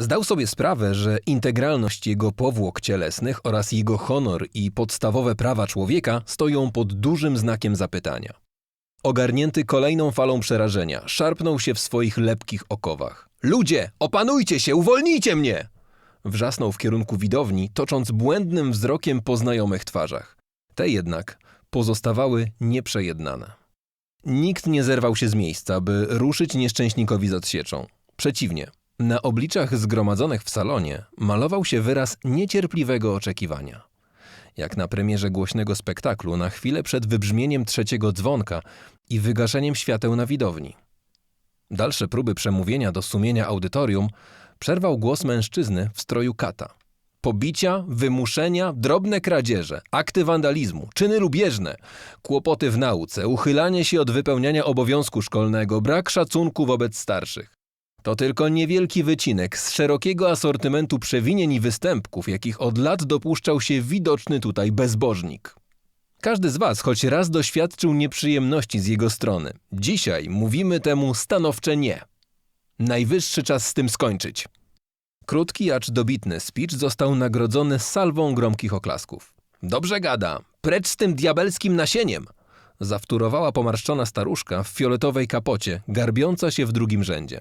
Zdał sobie sprawę, że integralność jego powłok cielesnych oraz jego honor i podstawowe prawa człowieka stoją pod dużym znakiem zapytania. Ogarnięty kolejną falą przerażenia, szarpnął się w swoich lepkich okowach. Ludzie, opanujcie się, uwolnijcie mnie! Wrzasnął w kierunku widowni, tocząc błędnym wzrokiem po znajomych twarzach. Te jednak pozostawały nieprzejednane. Nikt nie zerwał się z miejsca, by ruszyć nieszczęśnikowi z odsieczą. Przeciwnie, na obliczach zgromadzonych w salonie malował się wyraz niecierpliwego oczekiwania. Jak na premierze głośnego spektaklu, na chwilę przed wybrzmieniem trzeciego dzwonka i wygaszeniem świateł na widowni. Dalsze próby przemówienia do sumienia audytorium przerwał głos mężczyzny w stroju kata. Pobicia, wymuszenia, drobne kradzieże, akty wandalizmu, czyny lubieżne, kłopoty w nauce, uchylanie się od wypełniania obowiązku szkolnego, brak szacunku wobec starszych. To tylko niewielki wycinek z szerokiego asortymentu przewinień i występków, jakich od lat dopuszczał się widoczny tutaj bezbożnik. Każdy z Was choć raz doświadczył nieprzyjemności z jego strony. Dzisiaj mówimy temu stanowcze nie. Najwyższy czas z tym skończyć. Krótki, acz dobitny speech został nagrodzony salwą gromkich oklasków. Dobrze gada, precz z tym diabelskim nasieniem! Zawtórowała pomarszczona staruszka w fioletowej kapocie, garbiąca się w drugim rzędzie.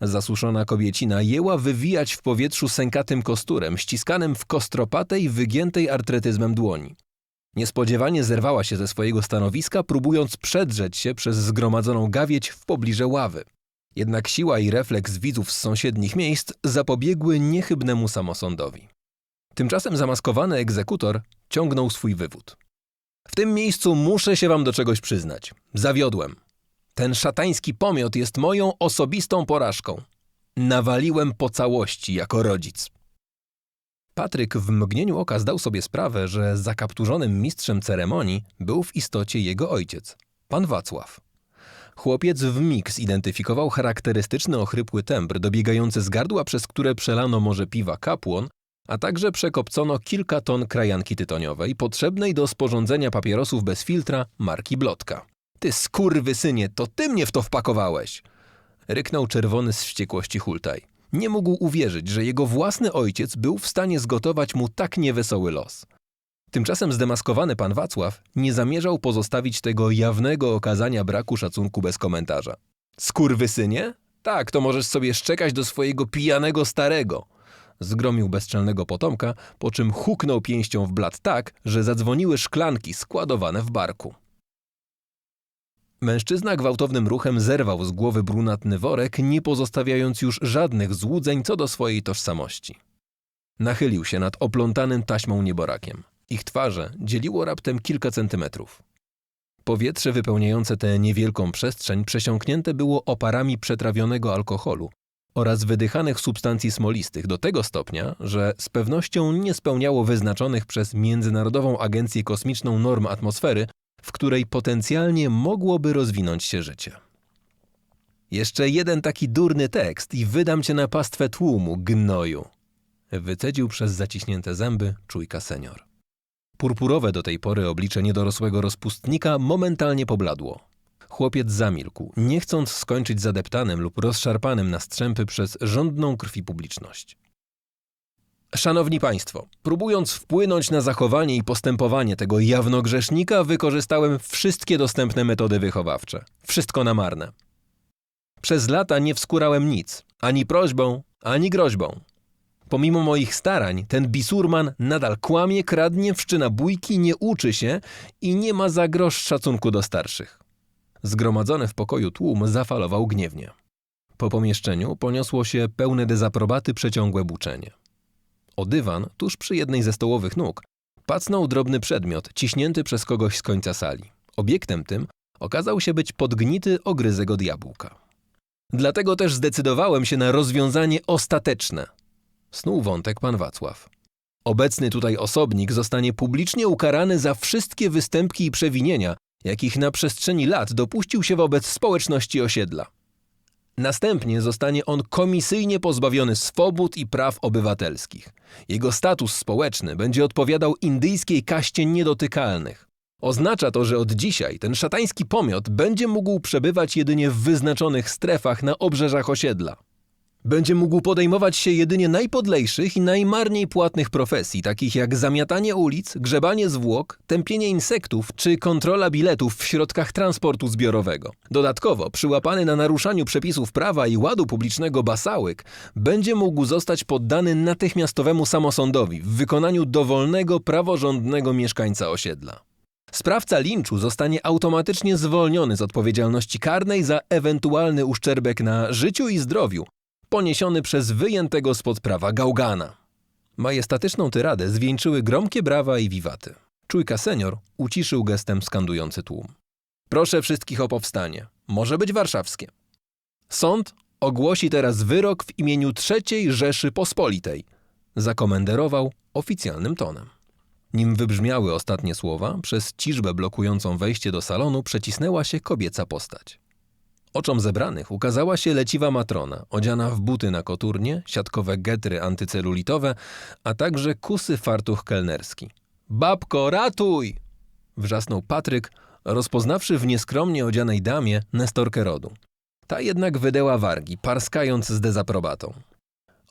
Zasuszona kobiecina jęła wywijać w powietrzu sękatym kosturem, ściskanym w kostropatej, wygiętej artretyzmem dłoni. Niespodziewanie zerwała się ze swojego stanowiska, próbując przedrzeć się przez zgromadzoną gawieć w pobliże ławy. Jednak siła i refleks widzów z sąsiednich miejsc zapobiegły niechybnemu samosądowi. Tymczasem zamaskowany egzekutor ciągnął swój wywód. W tym miejscu muszę się wam do czegoś przyznać. Zawiodłem. Ten szatański pomiot jest moją osobistą porażką. Nawaliłem po całości jako rodzic. Patryk w mgnieniu oka zdał sobie sprawę, że zakapturzonym mistrzem ceremonii był w istocie jego ojciec, pan Wacław. Chłopiec w mig zidentyfikował charakterystyczny ochrypły tembr dobiegający z gardła, przez które przelano może piwa kapłon, a także przekopcono kilka ton krajanki tytoniowej potrzebnej do sporządzenia papierosów bez filtra marki Blotka. Ty skurwysynie, to ty mnie w to wpakowałeś! Ryknął czerwony z wściekłości Hultaj. Nie mógł uwierzyć, że jego własny ojciec był w stanie zgotować mu tak niewesoły los. Tymczasem zdemaskowany pan Wacław nie zamierzał pozostawić tego jawnego okazania braku szacunku bez komentarza. Skurwysynie? Tak, to możesz sobie szczekać do swojego pijanego starego. Zgromił bezczelnego potomka, po czym huknął pięścią w blat tak, że zadzwoniły szklanki składowane w barku. Mężczyzna gwałtownym ruchem zerwał z głowy brunatny worek, nie pozostawiając już żadnych złudzeń co do swojej tożsamości. Nachylił się nad oplątanym taśmą nieborakiem. Ich twarze dzieliło raptem kilka centymetrów. Powietrze wypełniające tę niewielką przestrzeń przesiąknięte było oparami przetrawionego alkoholu oraz wydychanych substancji smolistych do tego stopnia, że z pewnością nie spełniało wyznaczonych przez Międzynarodową Agencję Kosmiczną norm atmosfery, w której potencjalnie mogłoby rozwinąć się życie. Jeszcze jeden taki durny tekst i wydam cię na pastwę tłumu, gnoju. Wycedził przez zaciśnięte zęby czujka senior. Purpurowe do tej pory oblicze niedorosłego rozpustnika momentalnie pobladło. Chłopiec zamilkł, nie chcąc skończyć zadeptanym lub rozszarpanym na strzępy przez żądną krwi publiczność. Szanowni Państwo, próbując wpłynąć na zachowanie i postępowanie tego jawnogrzesznika, wykorzystałem wszystkie dostępne metody wychowawcze. Wszystko na marne. Przez lata nie wskórałem nic, ani prośbą, ani groźbą. Pomimo moich starań, ten bisurman nadal kłamie, kradnie, wszczyna bójki, nie uczy się i nie ma za grosz szacunku do starszych. Zgromadzony w pokoju tłum zafalował gniewnie. Po pomieszczeniu poniosło się pełne dezaprobaty przeciągłe buczenie. O dywan, tuż przy jednej ze stołowych nóg, pacnął drobny przedmiot ciśnięty przez kogoś z końca sali. Obiektem tym okazał się być podgnity ogryzek od jabłka. Dlatego też zdecydowałem się na rozwiązanie ostateczne. Snuł wątek pan Wacław. Obecny tutaj osobnik zostanie publicznie ukarany za wszystkie występki i przewinienia, jakich na przestrzeni lat dopuścił się wobec społeczności osiedla. Następnie zostanie on komisyjnie pozbawiony swobód i praw obywatelskich. Jego status społeczny będzie odpowiadał indyjskiej kaście niedotykalnych. Oznacza to, że od dzisiaj ten szatański pomiot będzie mógł przebywać jedynie w wyznaczonych strefach na obrzeżach osiedla. Będzie mógł podejmować się jedynie najpodlejszych i najmarniej płatnych profesji, takich jak zamiatanie ulic, grzebanie zwłok, tępienie insektów czy kontrola biletów w środkach transportu zbiorowego. Dodatkowo, przyłapany na naruszaniu przepisów prawa i ładu publicznego basałyk, będzie mógł zostać poddany natychmiastowemu samosądowi w wykonaniu dowolnego, praworządnego mieszkańca osiedla. Sprawca linczu zostanie automatycznie zwolniony z odpowiedzialności karnej za ewentualny uszczerbek na życiu i zdrowiu poniesiony przez wyjętego spod prawa gałgana. Majestatyczną tyradę zwieńczyły gromkie brawa i wiwaty. Czujka senior uciszył gestem skandujący tłum. Proszę wszystkich o powstanie. Może być warszawskie. Sąd ogłosi teraz wyrok w imieniu III Rzeszy Pospolitej, zakomenderował oficjalnym tonem. Nim wybrzmiały ostatnie słowa, przez ciżbę blokującą wejście do salonu przecisnęła się kobieca postać. Oczom zebranych ukazała się leciwa matrona, odziana w buty na koturnie, siatkowe getry antycelulitowe, a także kusy fartuch kelnerski. Babko, ratuj! Wrzasnął Patryk, rozpoznawszy w nieskromnie odzianej damie Nestorkę rodu. Ta jednak wydęła wargi, parskając z dezaprobatą.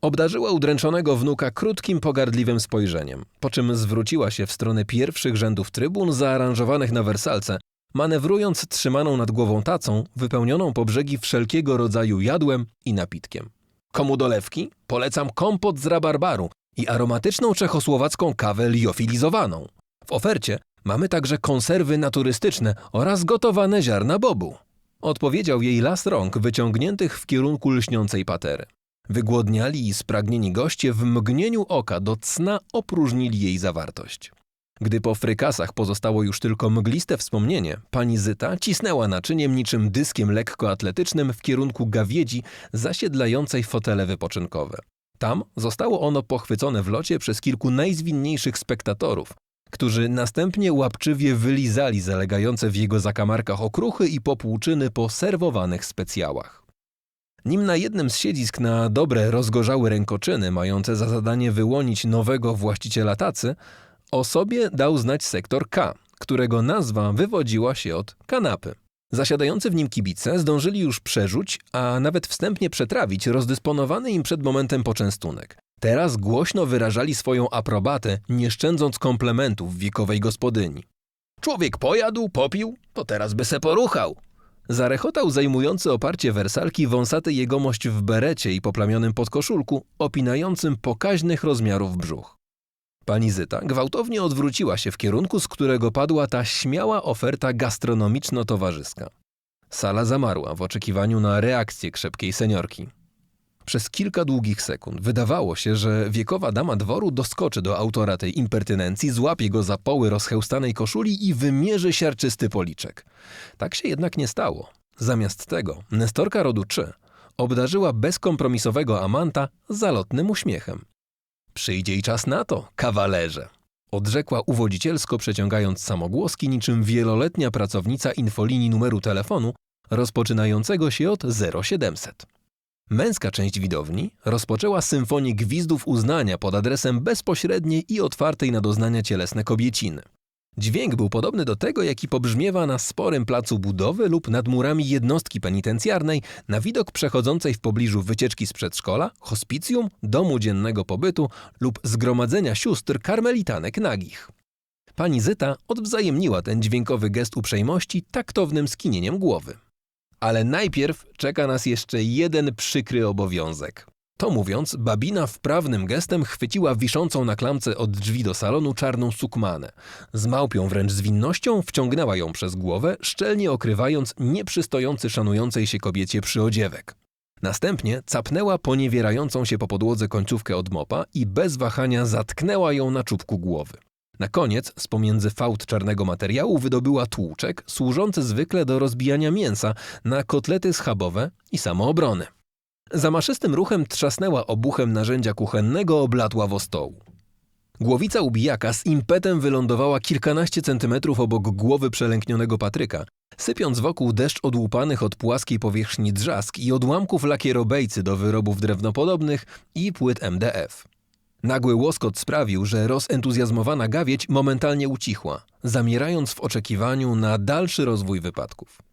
Obdarzyła udręczonego wnuka krótkim, pogardliwym spojrzeniem, po czym zwróciła się w stronę pierwszych rzędów trybun zaaranżowanych na wersalce, manewrując trzymaną nad głową tacą, wypełnioną po brzegi wszelkiego rodzaju jadłem i napitkiem. Komu dolewki? Polecam kompot z rabarbaru i aromatyczną czechosłowacką kawę liofilizowaną. W ofercie mamy także konserwy naturystyczne oraz gotowane ziarna bobu. Odpowiedział jej las rąk wyciągniętych w kierunku lśniącej patery. Wygłodniali i spragnieni goście w mgnieniu oka do cna opróżnili jej zawartość. Gdy po frykasach pozostało już tylko mgliste wspomnienie, pani Zyta cisnęła naczyniem niczym dyskiem lekkoatletycznym w kierunku gawiedzi zasiedlającej fotele wypoczynkowe. Tam zostało ono pochwycone w locie przez kilku najzwinniejszych spektatorów, którzy następnie łapczywie wylizali zalegające w jego zakamarkach okruchy i popłuczyny po serwowanych specjałach. Nim na jednym z siedzisk na dobre rozgorzały rękoczyny, mające za zadanie wyłonić nowego właściciela tacy, o sobie dał znać sektor K, którego nazwa wywodziła się od kanapy. Zasiadający w nim kibice zdążyli już przerzuć, a nawet wstępnie przetrawić rozdysponowany im przed momentem poczęstunek. Teraz głośno wyrażali swoją aprobatę, nie szczędząc komplementów wiekowej gospodyni. Człowiek pojadł, popił, to teraz by se poruchał. Zarechotał zajmujący oparcie wersalki wąsaty jegomość w berecie i poplamionym podkoszulku, opinającym pokaźnych rozmiarów brzuch. Pani Zyta gwałtownie odwróciła się w kierunku, z którego padła ta śmiała oferta gastronomiczno-towarzyska. Sala zamarła w oczekiwaniu na reakcję krzepkiej seniorki. Przez kilka długich sekund wydawało się, że wiekowa dama dworu doskoczy do autora tej impertynencji, złapie go za poły rozchełstanej koszuli i wymierzy siarczysty policzek. Tak się jednak nie stało. Zamiast tego Nestorka rodu 3 obdarzyła bezkompromisowego amanta zalotnym uśmiechem. Przyjdzie i czas na to, kawalerze. Odrzekła uwodzicielsko, przeciągając samogłoski niczym wieloletnia pracownica infolinii numeru telefonu, rozpoczynającego się od 0700. Męska część widowni rozpoczęła symfonię gwizdów uznania pod adresem bezpośredniej i otwartej na doznania cielesne kobieciny. Dźwięk był podobny do tego, jaki pobrzmiewa na sporym placu budowy lub nad murami jednostki penitencjarnej na widok przechodzącej w pobliżu wycieczki z przedszkola, hospicjum, domu dziennego pobytu lub zgromadzenia sióstr karmelitanek nagich. Pani Zyta odwzajemniła ten dźwiękowy gest uprzejmości taktownym skinieniem głowy. Ale najpierw czeka nas jeszcze jeden przykry obowiązek. To mówiąc, babina wprawnym gestem chwyciła wiszącą na klamce od drzwi do salonu czarną sukmanę. Z małpią wręcz zwinnością wciągnęła ją przez głowę, szczelnie okrywając nieprzystojący szanującej się kobiecie przyodziewek. Następnie capnęła poniewierającą się po podłodze końcówkę od mopa i bez wahania zatknęła ją na czubku głowy. Na koniec z pomiędzy fałd czarnego materiału wydobyła tłuczek, służący zwykle do rozbijania mięsa na kotlety schabowe i samoobrony. Zamaszystym ruchem trzasnęła obuchem narzędzia kuchennego oblatła stołu. Głowica ubijaka z impetem wylądowała kilkanaście centymetrów obok głowy przelęknionego Patryka, sypiąc wokół deszcz odłupanych od płaskiej powierzchni drzask i odłamków lakierobejcy do wyrobów drewnopodobnych i płyt MDF. Nagły łoskot sprawił, że rozentuzjazmowana gawieć momentalnie ucichła, zamierając w oczekiwaniu na dalszy rozwój wypadków.